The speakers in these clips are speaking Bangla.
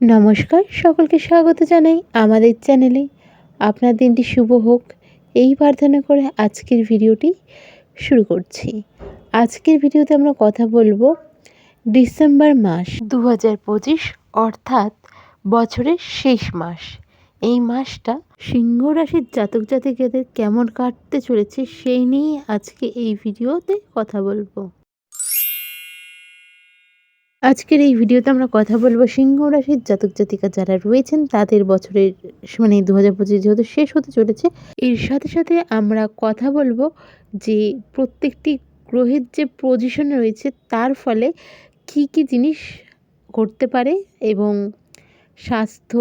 নমস্কার, সকলকে স্বাগত জানাই আমাদের চ্যানেলে। আপনার দিনটি শুভ হোক। এই প্রার্থনা করে আজকের ভিডিওটি শুরু করছি। আজকের ভিডিওতে আমরা কথা বলব ডিসেম্বর মাস দু হাজার পঁচিশ, অর্থাৎ বছরের শেষ মাস। এই মাসটা সিংহ রাশির জাতক জাতিকাদের কেমন কাটতে চলেছে সেই নিয়ে আজকে এই ভিডিওতে কথা বলব। আজকের এই ভিডিওতে আমরা কথা বলব সিংহ রাশির জাতক জাতিকা যারা রয়েছেন, তাদের বছরের মানে দু হাজার পঁচিশ যেহেতু শেষ হতে চলেছে, এর সাথে সাথে আমরা কথা বলব যে প্রত্যেকটি গ্রহের যে পজিশন রয়েছে, তার ফলে কি কি জিনিস ঘটতে পারে এবং স্বাস্থ্য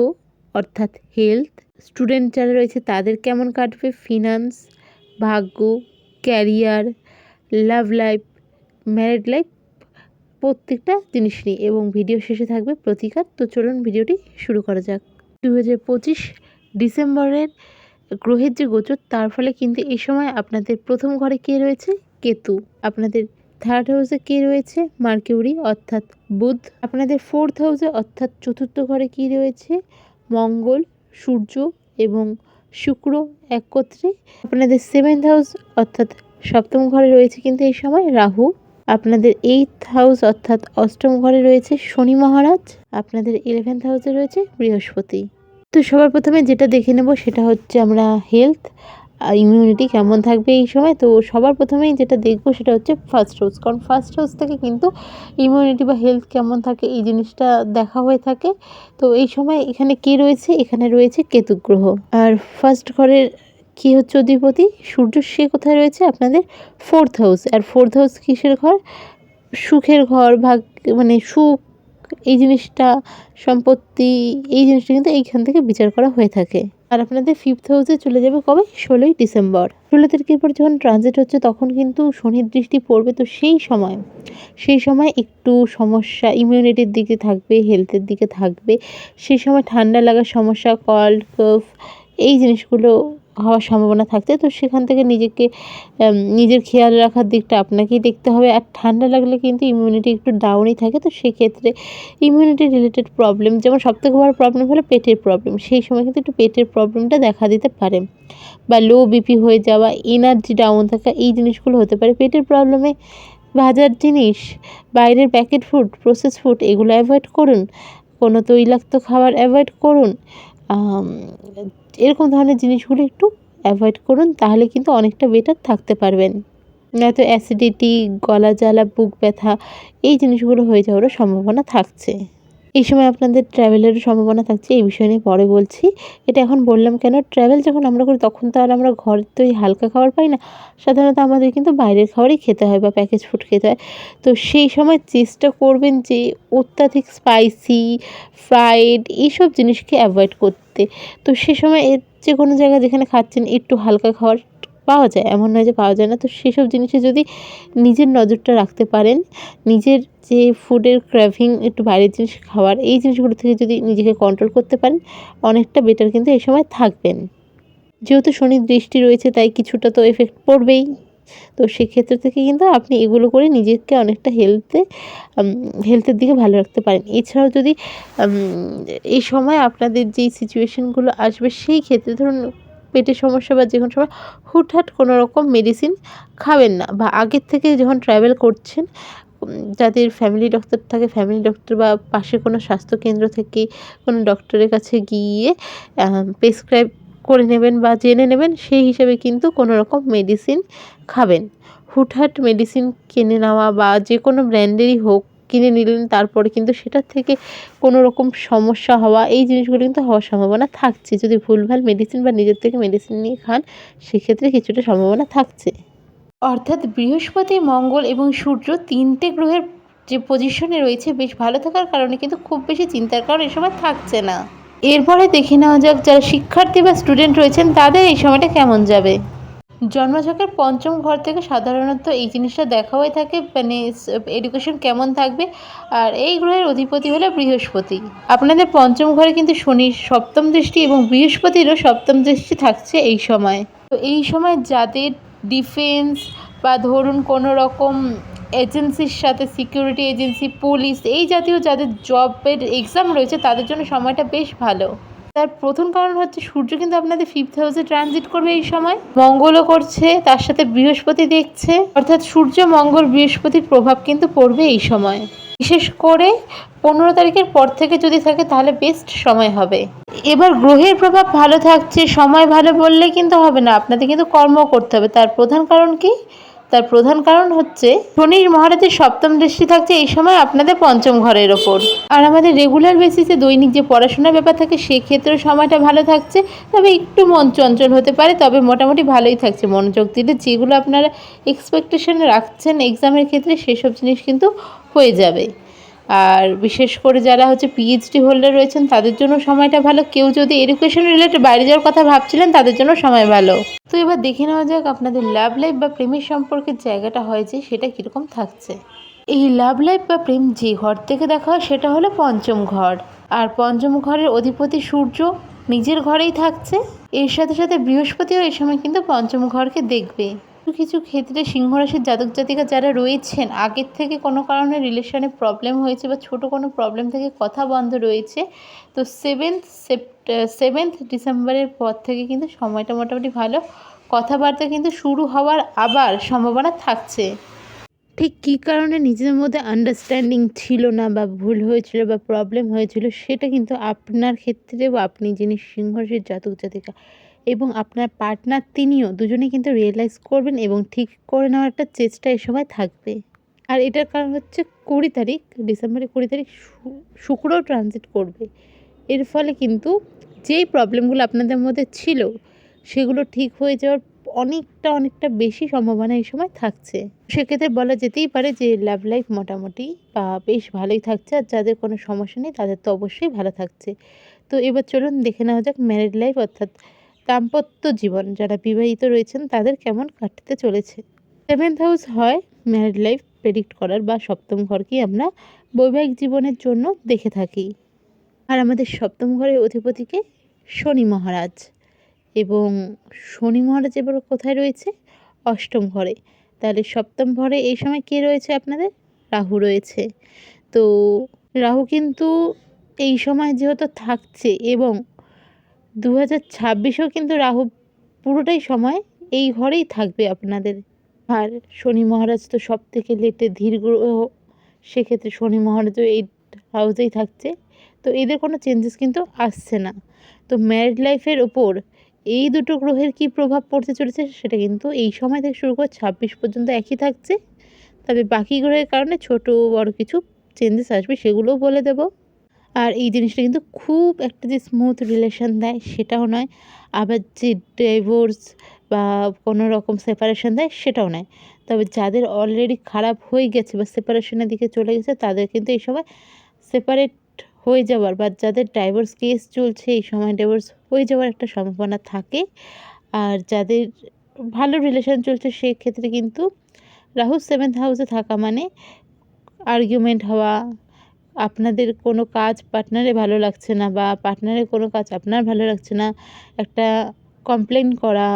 অর্থাৎ হেলথ স্টুডেন্ট যারা রয়েছে, তাদের কেমন কাটবে? ফিনান্স ভাগ্য career love life married life প্রত্যেকটা জিনিস নিয়ে এবং ভিডিও শেষে থাকবে প্রতিকার। তো চলুন ভিডিওটি শুরু করা যাক। দু হাজার পঁচিশ ডিসেম্বরের গ্রহের যে গোচর, তার ফলে কিন্তু এই সময় আপনাদের প্রথম ঘরে কে রয়েছে? কেতু। আপনাদের থার্ড হাউসে কে রয়েছে? মার্কিউরি, অর্থাৎ বুধ। আপনাদের ফোর্থ হাউসে অর্থাৎ চতুর্থ ঘরে কি রয়েছে? মঙ্গল, সূর্য এবং শুক্র একত্রে। আপনাদের সেভেন্থ হাউস অর্থাৎ সপ্তম ঘরে রয়েছে কিন্তু এই সময় রাহু। আপনাদের এইথ হাউস অর্থাৎ অষ্টম ঘরে রয়েছে শনি মহারাজ, আপনাদের ইলেভেন্থ হাউসে রয়েছে বৃহস্পতি। তো সবার প্রথমে যেটা দেখে নেব সেটা হচ্ছে আমরা হেলথ ইমিউনিটি কেমন থাকবে এই সময়? তো সবার প্রথমেই যেটা দেখব সেটা হচ্ছে ফার্স্ট হাউস কারণ ফার্স্ট হাউস থেকে কিন্তু ইমিউনিটি বা হেলথ কেমন থাকে এই জিনিসটা দেখা হয়ে থাকে। তো এই সময় এখানে কে রয়েছে? এখানে রয়েছে কেতু গ্রহ। আর ফার্স্ট ঘরের কি হচ্ছে অধিপতি? সূর্য সে কোথায় রয়েছে? আপনাদের ফোর্থ হাউস আর ফোর্থ হাউস কিসের ঘর? সুখের ঘর, ভাগ মানে সুখ, এই জিনিসটা, সম্পত্তি, এই জিনিসটা কিন্তু এইখান থেকে বিচার করা হয়ে থাকে। আর আপনাদের ফিফথ হাউসে চলে যাবে কবে? ষোলোই ডিসেম্বর। ষোলো তারিখের পর যখন ট্রানজিট হচ্ছে, তখন কিন্তু শনির দৃষ্টি পড়বে তো সেই সময়। সেই সময় একটু সমস্যা ইমিউনিটির দিকে থাকবে হেলথের দিকে থাকবে। সেই সময় ঠান্ডা লাগার সমস্যা কল্ড কফ এই জিনিসগুলো হওয়ার সম্ভাবনা থাকছে তো সেখান থেকে নিজেকে নিজের খেয়াল রাখার দিকটা আপনাকেই দেখতে হবে। আর ঠান্ডা লাগলে কিন্তু ইমিউনিটি একটু ডাউনই থাকে, তো সেক্ষেত্রে ইমিউনিটি রিলেটেড প্রবলেম যেমন সবথেকে বড় প্রবলেম হলো পেটের প্রবলেম সেই সময় কিন্তু একটু পেটের প্রবলেমটা দেখা দিতে পারে। বা লো বিপি হয়ে যাওয়া এনার্জি ডাউন থাকা, এই জিনিসগুলো হতে পারে। পেটের প্রবলেমে ভাজার জিনিস, বাইরের প্যাকেট ফুড প্রসেস ফুড এগুলো অ্যাভয়েড করুন। কোনো তৈলাক্ত খাবার অ্যাভয়েড করুন। এরকম ধরনের জিনিসগুলো একটু অ্যাভয়েড করুন, তাহলে কিন্তু অনেকটা বেটার থাকতে পারবেন। নয়তো অ্যাসিডিটি গলা জ্বালা, বুক ব্যথা, এই জিনিসগুলো হয়ে যাওয়ারও সম্ভাবনা থাকছে। এই সময় আপনাদের ট্র্যাভেলেরও সম্ভাবনা থাকছে, এই বিষয় নিয়ে পরে বলছি। এটা এখন বললাম কেন ট্র্যাভেল যখন আমরা করি তখন তো আর আমরা ঘরের তো হালকা খাবার পাই না, সাধারণত আমাদের কিন্তু বাইরের খাবারই খেতে হয় বা প্যাকেজ ফুড খেতে হয়। তো সেই সময় চেষ্টা করবেন যে অত্যাধিক স্পাইসি ফ্রাইড এইসব জিনিসকে অ্যাভয়েড করতে। তো সে সময় এর যে কোনো জায়গায় যেখানে খাচ্ছেন একটু হালকা খাবার পাওয়া যায়, এমন নয় যে পাওয়া যায় না। তো সেসব জিনিসে যদি নিজের নজরটা রাখতে পারেন, নিজের যে ফুডের ক্র্যাভিং একটু বাইরের জিনিস খাওয়ার, এই জিনিসগুলো থেকে যদি নিজেকে কন্ট্রোল করতে পারেন, অনেকটা বেটার কিন্তু এই সময় থাকবেন। যেহেতু শনির দৃষ্টি রয়েছে, তাই কিছুটা তো এফেক্ট পড়বেই। তো সেক্ষেত্রে থেকে কিন্তু আপনি এগুলো করে নিজেকে অনেকটা হেলথে হেলথের দিকে ভালো রাখতে পারেন। এছাড়াও যদি এই সময় আপনাদের যেই সিচুয়েশানগুলো আসবে, সেই ক্ষেত্রে ধরুন পেটের সমস্যা বা যে কোনো সময় হুটহাট কোনো রকম মেডিসিন খাবেন না বা আগের থেকে যখন ট্রাভেল করছেন যাদের ফ্যামিলি ডক্টর থাকে ফ্যামিলি ডক্টর বা পাশে কোনো স্বাস্থ্যকেন্দ্র থেকে কোনো ডক্টরের কাছে গিয়ে প্রেসক্রাইব করে নেবেন বা জেনে নেবেন, সেই হিসেবে কিন্তু কোনো রকম মেডিসিন খাবেন। হুটহাট মেডিসিন কিনে নেওয়া বা যে কোনো ব্র্যান্ডেরই হোক কিনে নিলেন, তারপরে কিন্তু সেটার থেকে কোনো রকম সমস্যা হওয়া, এই জিনিসগুলো কিন্তু হওয়ার সম্ভাবনা থাকছে। যদি ভুলভাল মেডিসিন বা নিজের থেকে মেডিসিন নিয়ে খান, সেক্ষেত্রে কিছুটা সম্ভাবনা থাকছে। অর্থাৎ বৃহস্পতি, মঙ্গল এবং সূর্য তিনটে গ্রহের যে পজিশনে রয়েছে, বেশ ভালো থাকার কারণে কিন্তু খুব বেশি চিন্তার কারণ এ সময় থাকছে না। এরপরে দেখে নেওয়া যাক, যারা শিক্ষার্থী বা স্টুডেন্ট রয়েছেন, তাদের এই সময়টা কেমন যাবে? জন্মছকের পঞ্চম ঘর থেকে সাধারণত এই জিনিসটা দেখা হয়ে থাকে মানে এডুকেশন কেমন থাকবে? আর এই গ্রহের অধিপতি হলো বৃহস্পতি। আপনাদের পঞ্চম ঘরে কিন্তু শনির সপ্তম দৃষ্টি এবং বৃহস্পতিরও সপ্তম দৃষ্টি থাকছে এই সময়। তো এই সময় যাদের ডিফেন্স বা ধরুন কোনো রকম এজেন্সির সাথে সিকিউরিটি এজেন্সি পুলিশ এই জাতীয় যাদের জবের এক্সাম রয়েছে, তাদের জন্য সময়টা বেশ ভালো। তার প্রথম কারণ হচ্ছে সূর্য কিন্তু আপনাদের ফিফথ হাউসে ট্রানজিট করবে এই সময়। মঙ্গলও করছে, তার সাথে বৃহস্পতি দেখছে। অর্থাৎ সূর্য, মঙ্গল, বৃহস্পতির প্রভাব কিন্তু পড়বে এই সময়। বিশেষ করে পনেরো তারিখের পর থেকে যদি থাকে তাহলে বেস্ট সময় হবে। এবার গ্রহের প্রভাব ভালো থাকছে, সময় ভালো বললে কিন্তু হবে না। আপনাদের কিন্তু কর্ম করতে হবে। তার প্রধান কারণ কি? তার প্রধান কারণ হচ্ছে, শনির মহারাজের সপ্তম দৃষ্টি থাকছে এই সময় আপনাদের পঞ্চম ঘরের ওপর। আর আমাদের রেগুলার বেসিসে দৈনিক যে পড়াশোনার ব্যাপার থাকে, সেক্ষেত্রেও সময়টা ভালো থাকছে। তবে একটু মন চঞ্চল হতে পারে, তবে মোটামুটি ভালোই থাকছে। মনোযোগ দিলে যেগুলো আপনারা এক্সপেকটেশন রাখছেন এক্সামের ক্ষেত্রে সেসব জিনিস কিন্তু হয়ে যাবে। আর বিশেষ করে যারা হচ্ছে পিএইচডি হোল্ডার রয়েছেন, তাদের জন্য সময়টা ভালো। কেউ যদি এডুকেশন রিলেটেড বাইরে যাওয়ার কথা ভাবছিলেন, তাদের জন্য সময় ভালো। তো এবার দেখে নেওয়া যাক আপনাদের লাভ লাইফ বা প্রেমের সম্পর্কের জায়গাটা হয় যে সেটা কীরকম থাকছে। এই লাভ লাইফ বা প্রেম যে ঘর থেকে দেখা হয়, সেটা হলো পঞ্চম ঘর। আর পঞ্চম ঘরের অধিপতি সূর্য নিজের ঘরেই থাকছে। এর সাথে সাথে বৃহস্পতিও এই সময় কিন্তু পঞ্চম ঘরকে দেখবে। কিছু কিছু ক্ষেত্রে সিংহ রাশির জাতক জাতিকা যারা রয়েছেন, আগের থেকে কোনো কারণে রিলেশনে প্রবলেম হয়েছে বা ছোট কোনো প্রবলেম থেকে কথা বন্ধ রয়েছে, তো সেভেন্থ সেপ্ট সেভেন্থ ডিসেম্বরের পর থেকে কিন্তু সময়টা মোটামুটি ভালো। কথাবার্তা কিন্তু শুরু হওয়ার আবার সম্ভাবনা থাকছে। ঠিক কী কারণে নিজেদের মধ্যে আন্ডারস্ট্যান্ডিং ছিল না বা ভুল হয়েছিল বা প্রবলেম হয়েছিল, সেটা কিন্তু আপনার ক্ষেত্রে বা আপনি যিনি সিংহরাশির জাতক জাতিকা এবং আপনার পার্টনার তিনিও দুজনেই কিন্তু রিয়েলাইজ করবেন এবং ঠিক করে নেওয়ার একটা চেষ্টা এ সময় থাকবে। আর এটার কারণ হচ্ছে কুড়ি তারিখ, ডিসেম্বরের কুড়ি তারিখ শুক্রও ট্রানজিট করবে। এর ফলে কিন্তু যেই প্রবলেমগুলো আপনাদের মধ্যে ছিল, সেগুলো ঠিক হয়ে যাওয়ার অনেকটা অনেকটা বেশি সম্ভাবনা এই সময় থাকছে। সেক্ষেত্রে বলা যেতেই পারে যে লাভ লাইফ মোটামুটি বা বেশ ভালোই থাকছে। আর যাদের কোনো সমস্যা নেই, তাদের তো অবশ্যই ভালো থাকছে। তো এবার চলুন দেখে নেওয়া যাক ম্যারিড লাইফ অর্থাৎ দাম্পত্য জীবন যারা বিবাহিত রয়েছেন তাদের কেমন কাটতে চলেছে? সেভেন্থ হাউস হয় ম্যারিড লাইফ প্রেডিক্ট করার বা সপ্তম ঘরকেই আমরা বৈবাহিক জীবনের জন্য দেখে থাকি। আর আমাদের সপ্তম ঘরের অধিপতিকে শনি মহারাজ এবং শনি মহারাজ এবার কোথায় রয়েছে? অষ্টম ঘরে। তাহলে সপ্তম ঘরে এই সময় কে রয়েছে আপনাদের? রাহু রয়েছে। তো রাহু কিন্তু এই সময় যেহেতু থাকছে এবং দু হাজার ছাব্বিশেও কিন্তু রাহু পুরোটাই সময় এই ঘরেই থাকবে আপনাদের। আর শনি মহারাজ তো সব থেকে লেটে ধীর গ্রহ, সেক্ষেত্রে শনি মহারাজও এই হাউসেই থাকছে। তো এদের কোনো চেঞ্জেস কিন্তু আসছে না। তো ম্যারিড লাইফের ওপর এই দুটো গ্রহের কী প্রভাব পড়তে চলেছে সেটা কিন্তু এই সময় থেকে শুরু করে ছাব্বিশ পর্যন্ত একই থাকছে। তবে বাকি গ্রহের কারণে ছোট বড় কিছু চেঞ্জেস আসবে সেগুলোও বলে দেব। আর এই জিনিসটা কিন্তু খুব একটা যে স্মুথ রিলেশন দেয় সেটাও নয়। আবার যে ডাইভোর্স বা কোনো রকম সেপারেশন দেয় সেটাও নয়। তবে যাদের অলরেডি খারাপ হয়ে গেছে বা সেপারেশনের দিকে চলে গেছে, তাদের কিন্তু এই সময় সেপারেট হয়ে যাওয়ার বা যাদের ডাইভোর্স কেস চলছে, এই সময় ডাইভোর্স হয়ে যাওয়ার একটা সম্ভাবনা থাকে। আর যাদের ভালো রিলেশন চলছে, সেক্ষেত্রে কিন্তু রাহু সেভেন্থ হাউসে থাকা মানে আর্গুমেন্ট হওয়া আপনাদের কোনো কাজ পার্টনারে ভালো লাগছে না বা পার্টনারের কোনো কাজ আপনার ভালো লাগছে না, একটা কমপ্লেন করা,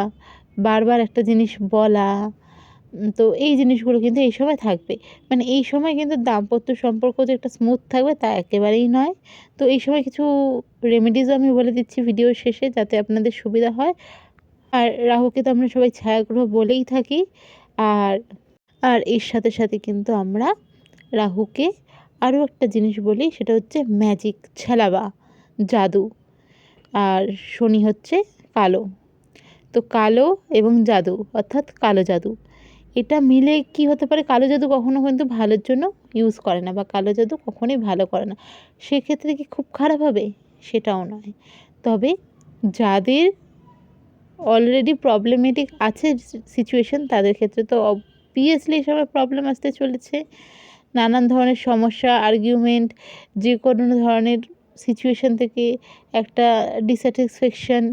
বারবার একটা জিনিস বলা তো এই জিনিসগুলো কিন্তু এই সময় থাকবে। মানে এই সময় কিন্তু দাম্পত্য সম্পর্ক যে একটা স্মুথ থাকবে তা একেবারেই নয়। তো এই সময় কিছু রেমেডিসও আমি বলে দিচ্ছি ভিডিও শেষে যাতে আপনাদের সুবিধা হয়। আর রাহুকে তো আমরা সবাই ছায়াগ্রহ বলেই থাকি। আর আর এর সাথে সাথে কিন্তু আমরা রাহুকে আরও একটা জিনিস বলি, সেটা হচ্ছে ম্যাজিক ছালাবা, জাদু। আর শনি হচ্ছে কালো। তো কালো এবং জাদু, অর্থাৎ কালো জাদু। এটা মিলে কি হতে পারে? কালো জাদু কখনো কিন্তু ভালোর জন্য ইউজ করে না বা কালো জাদু কখনোই ভালো করে না। সেক্ষেত্রে কি খুব খারাপ হবে? সেটাও নয়। তবে যাদের অলরেডি প্রবলেমেটিক আছে সিচুয়েশন তাদের ক্ষেত্রে তো অবভিয়াসলি এসবের প্রবলেম আসতে চলেছে। নানান ধরনের সমস্যা আর্গুমেন্ট যে কোনো ধরনের সিচুয়েশান থেকে একটা ডিস্যাটিসফ্যাকশান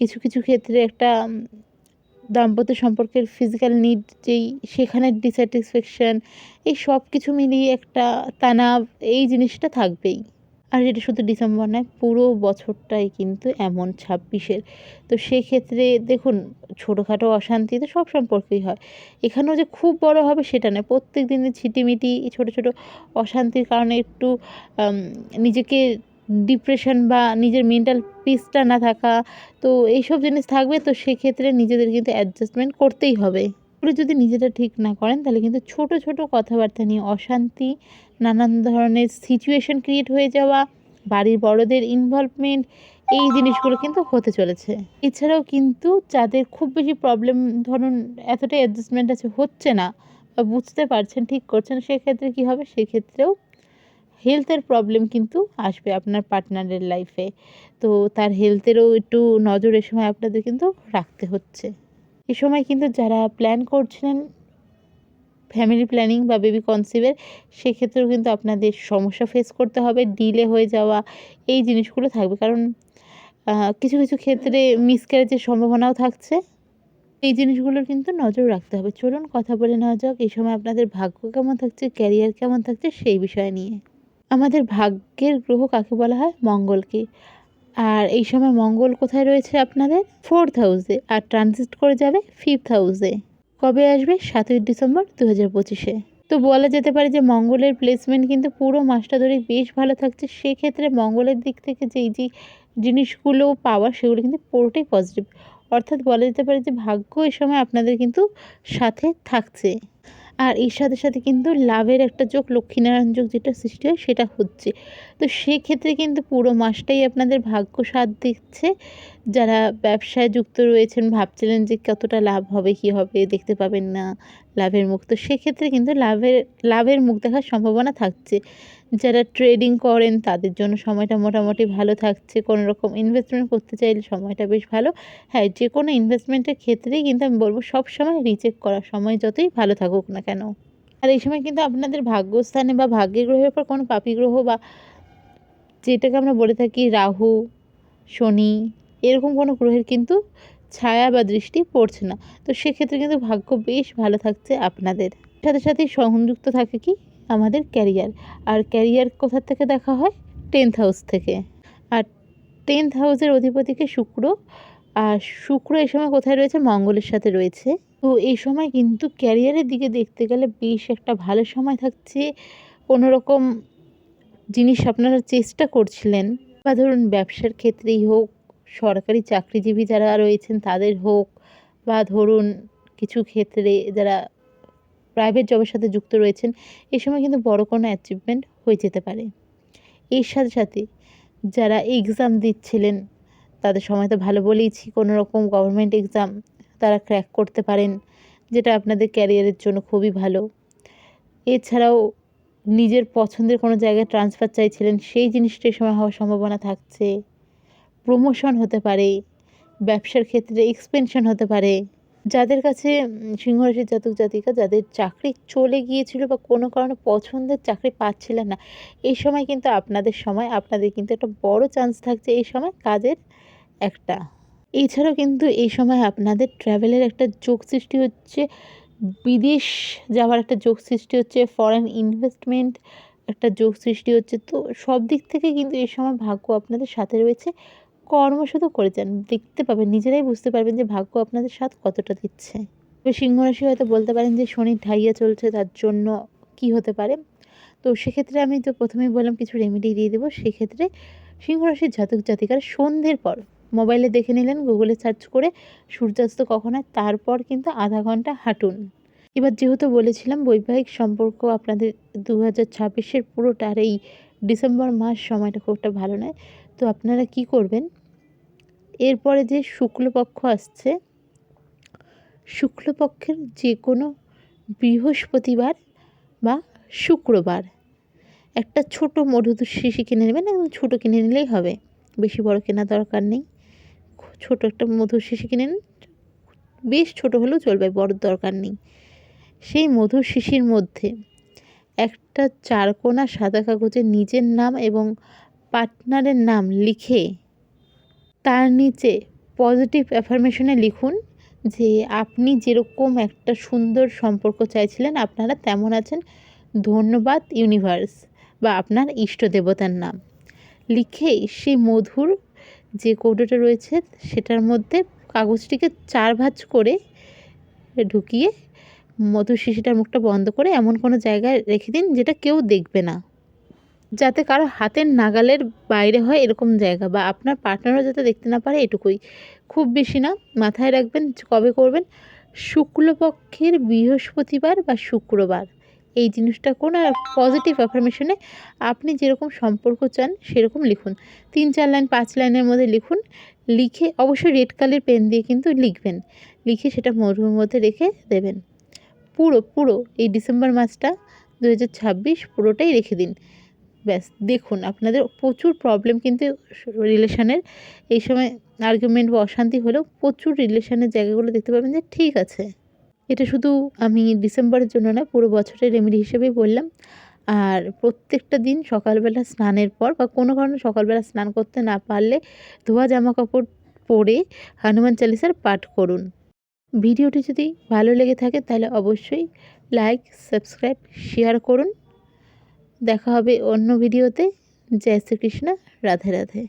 কিছু কিছু ক্ষেত্রে একটা দাম্পত্য সম্পর্কের ফিজিক্যাল নিড যেই সেখানে ডিস্যাটিসফ্যাকশান এই সব কিছু মিলিয়ে একটা তানাব, এই জিনিসটা থাকবেই। আর এটা শুধু ডিসেম্বর নয়, পুরো বছরটাই কিন্তু এমন ছাব্বিশের। তো সেক্ষেত্রে দেখুন, ছোটোখাটো অশান্তি তো সব সম্পর্কেই হয়। এখানেও যে খুব বড় হবে সেটা নয়। প্রত্যেক দিনের ছিটিমিটি ছোটো ছোটো অশান্তির কারণে একটু নিজেকে ডিপ্রেশন বা নিজের মেন্টাল পিসটা না থাকা, তো এইসব জিনিস থাকবে। তো সেক্ষেত্রে নিজেদের কিন্তু অ্যাডজাস্টমেন্ট করতেই হবে। যদি নিজেরা ঠিক না করেন, তাহলে কিন্তু ছোট ছোট কথাবার্তা নিয়ে অশান্তি নানান ধরনের সিচুয়েশন ক্রিয়েট হয়ে যাওয়া, বাড়ির বড়দের ইনভলভমেন্ট এই জিনিসগুলো কিন্তু হতে চলেছে। এছাড়াও কিন্তু যাদের খুব বেশি প্রবলেম ধরুন এতটাই অ্যাডজাস্টমেন্ট আছে, হচ্ছে না বা বুঝতে পারছেন, ঠিক করছেন, সেক্ষেত্রে কী হবে? সেক্ষেত্রেও হেলথের প্রবলেম কিন্তু আসবে আপনার পার্টনারের লাইফে তো তার হেলথেরও একটু নজর এ সময় আপনাদের কিন্তু রাখতে হচ্ছে। এ সময় কিন্তু যারা প্ল্যান করছিলেন ফ্যামিলি প্ল্যানিং বা বেবি কনসিভের সেক্ষেত্রেও কিন্তু আপনাদের সমস্যা ফেস করতে হবে ডিলে হয়ে যাওয়া, এই জিনিসগুলো থাকবে। কারণ কিছু কিছু ক্ষেত্রে মিসক্যারেজের সম্ভাবনাও থাকছে। এই জিনিসগুলোর কিন্তু নজর রাখতে হবে। চলুন কথা বলে নেওয়া যাক, এই সময় আপনাদের ভাগ্য কেমন থাকছে ক্যারিয়ার কেমন থাকছে, সেই বিষয় নিয়ে। আমাদের ভাগ্যের গ্রহ কাকে বলা হয়? মঙ্গলকে। আর এই সময় মঙ্গল কোথায় রয়েছে আপনাদের? ফোর্থ হাউসে আর ট্রানজিট করে যাবে ফিফথ হাউসে কবে আসবে? সাতই ডিসেম্বর দু হাজার পঁচিশে। তো বলা যেতে পারে যে মঙ্গলের প্লেসমেন্ট কিন্তু পুরো মাসটা ধরে বেশ ভালো থাকছে। সেক্ষেত্রে মঙ্গলের দিক থেকে যেই যে জিনিসগুলো পাওয়া, সেগুলো কিন্তু পুরোটাই পজিটিভ অর্থাৎ বলা যেতে পারে যে ভাগ্য এ সময় আপনাদের কিন্তু সাথে থাকছে। আর এর সাথে সাথে কিন্তু লাভের একটা যোগ, লক্ষ্মীনারায়ণ যোগ যেটা সৃষ্টি হয় সেটা হচ্ছে। তো সেক্ষেত্রে কিন্তু পুরো মাসটাই আপনাদের ভাগ্য সাথ দিচ্ছে যারা ব্যবসায় যুক্ত রয়েছেন, ভাবছিলেন যে কতটা লাভ হবে, কি হবে, দেখতে পাবেন না। লাভের মুখ। তো সেক্ষেত্রে কিন্তু লাভের লাভের মুখ দেখার সম্ভাবনা থাকছে। যারা ট্রেডিং করেন, তাদের জন্য সময়টা মোটামুটি ভালো থাকছে। কোনো রকম ইনভেস্টমেন্ট করতে চাইলে সময়টা বেশ ভালো। হ্যাঁ যে কোনো ইনভেস্টমেন্টের ক্ষেত্রেই কিন্তু আমি বলব, সব সময় রিচেক করা সময় যতই ভালো থাকুক না কেন। আর এই সময় কিন্তু আপনাদের ভাগ্যস্থানে বা ভাগ্যের গ্রহের উপর কোনো পাপি গ্রহ বা যেটাকে আমরা বলে থাকি রাহু, শনি, এরকম কোনো গ্রহের কিন্তু ছায়া বা দৃষ্টি পড়ছে না। তো সেক্ষেত্রে কিন্তু ভাগ্য বেশ ভালো থাকছে আপনাদের। সাথে সাথে সংযুক্ত থাকে কি? আমাদের ক্যারিয়ার। আর ক্যারিয়ার কোথা থেকে দেখা হয়? টেন্থ হাউস থেকে। আর টেন্থ হাউসের অধিপতিকে শুক্র। আর শুক্র এই সময় কোথায় রয়েছে? মঙ্গলের সাথে রয়েছে। তো এই সময় কিন্তু ক্যারিয়ারের দিকে দেখতে গেলে বেশ একটা ভালো সময় থাকছে। কোনো রকম জিনিস আপনারা চেষ্টা করছিলেন। বা ধরুন ব্যবসার ক্ষেত্রেই হোক সরকারি চাকরিজীবী যারা রয়েছেন তাদের হোক বা ধরুন কিছু ক্ষেত্রে যারা প্রাইভেট জবের সাথে যুক্ত রয়েছেন এই সময় কিন্তু বড় কোনো অ্যাচিভমেন্ট হয়ে যেতে পারে। এর সাথে সাথে যারা এক্সাম দিচ্ছিলেন, তাদের সময় তো ভালো বলেইছি কোনো রকম গভর্নমেন্ট এক্সাম তারা ক্র্যাক করতে পারেন, যেটা আপনাদের ক্যারিয়ারের জন্য খুবই ভালো। এছাড়াও নিজের পছন্দের কোনো জায়গায় ট্রান্সফার চাইছিলেন, সেই জিনিসটা এই সময় হওয়ার সম্ভাবনা থাকছে। প্রমোশন হতে পারে, ব্যবসার ক্ষেত্রে এক্সপেনশন হতে পারে। যাদের কাছে সিংহরাশির জাতক জাতিকা যাদের চাকরি চলে গিয়েছিল বা কোনো কারণে পছন্দের চাকরি পাচ্ছিলেন না, এই সময় কিন্তু আপনাদের সময়, আপনাদের কিন্তু একটা বড় চান্স থাকছে এই সময় কাজের একটা। এছাড়াও কিন্তু এই সময় আপনাদের ট্রাভেলের একটা যোগ সৃষ্টি হচ্ছে, বিদেশ যাওয়ার একটা যোগ সৃষ্টি হচ্ছে ফরেন ইনভেস্টমেন্ট একটা যোগ সৃষ্টি হচ্ছে। তো সব দিক থেকে কিন্তু এই সময় ভাগ্য আপনাদের সাথে রয়েছে। কর্ম শুধু করে যান দেখতে পাবেন, নিজেরাই বুঝতে পারবেন যে ভাগ্য আপনাদের সাথ কতটা দিচ্ছে। তবে সিংহ রাশি হয়তো বলতে পারেন যে শনির ঢাইয়া চলছে, তার জন্য কি হতে পারে? তো সেক্ষেত্রে আমি তো প্রথমেই বললাম কিছু রেমেডি দিয়ে দেবো। সেক্ষেত্রে সিংহ রাশির জাতক জাতিকার সন্ধ্যের পর মোবাইলে দেখে নিলেন গুগলে সার্চ করে সূর্যাস্ত কখন হয়, তারপর কিন্তু আধা ঘণ্টা হাঁটুন। এবার যেহেতু বলেছিলাম, বৈবাহিক সম্পর্ক আপনাদের দু হাজার ছাব্বিশের পুরোটার এই ডিসেম্বর মাস সময়টা খুব একটা ভালো নয়। তো আপনারা কি করবেন? এরপরে যে শুক্লপক্ষ আসছে, শুক্লপক্ষের যে কোনো বৃহস্পতিবার বা শুক্রবার। একটা ছোট মধুদূর শিশি কিনে নেবেন একদম ছোটো কিনে নিলেই হবে। বেশি বড় কেনা দরকার নেই। ছোট একটা মধুর শিশি কিনে নিন। বেশ ছোট হলেও চলবে, বড় দরকার নেই। সেই মধুর শিশির মধ্যে একটা চারকোনা সাদা কাগজে নিজের নাম এবং পার্টনারের নাম লিখে তার নিচে পজিটিভ অ্যাফার্মেশনে লিখুন যে আপনি যেরকম একটা সুন্দর সম্পর্ক চাইছিলেন, আপনারা তেমন আছেন। ধন্যবাদ ইউনিভার্স বা আপনার ইষ্ট দেবতার নাম। লিখে সেই মধুর যে কৌটোটা রয়েছে, সেটার মধ্যে কাগজটিকে চার ভাঁজ করে ঢুকিয়ে মধুর শিশিটার মুখটা বন্ধ করে এমন কোনো জায়গায় রেখে দিন যেটা কেউ দেখবে না। যাতে কারও হাতের নাগালের বাইরে হয় এরকম জায়গা বা আপনার পার্টনারও যাতে দেখতে না পারে এটুকুই। খুব বেশি না, মাথায় রাখবেন কবে করবেন? শুক্লপক্ষের বৃহস্পতিবার বা শুক্রবার। এই জিনিসটা কোন পজিটিভ অ্যাফার্মেশনে আপনি যেরকম সম্পর্ক চান সেরকম লিখুন। তিন চার লাইন, পাঁচ লাইনের মধ্যে লিখুন। লিখে অবশ্যই রেড কালার পেন দিয়ে কিন্তু লিখবেন। লিখে সেটা মরুর মধ্যে রেখে দেবেন। পুরো পুরো এই ডিসেম্বর মাসটা দু হাজার ছাব্বিশ পুরোটাই রেখে দিন। ব্যাস, দেখুন, আপনাদের প্রচুর প্রবলেম কিন্তু রিলেশনের এই সময় আর্গুমেন্ট বা অশান্তি হলেও প্রচুর রিলেশনের জায়গাগুলো দেখতে পাবেন যে ঠিক আছে। এটা শুধু আমি ডিসেম্বরের জন্য না, পুরো বছরের রেমেডি হিসেবেই বললাম। আর প্রত্যেকটা দিন সকালবেলা স্নানের পর বা কোনো কারণে সকালবেলা স্নান করতে না পারলে ধোয়া জামা কাপড় পরে হনুমান চালিসার পাঠ করুন। ভিডিওটি যদি ভালো লেগে থাকে তাহলে অবশ্যই লাইক সাবস্ক্রাইব শেয়ার করুন। দেখা হবে অন্য ভিডিওতে। জয় শ্রীকৃষ্ণ রাধে রাধে।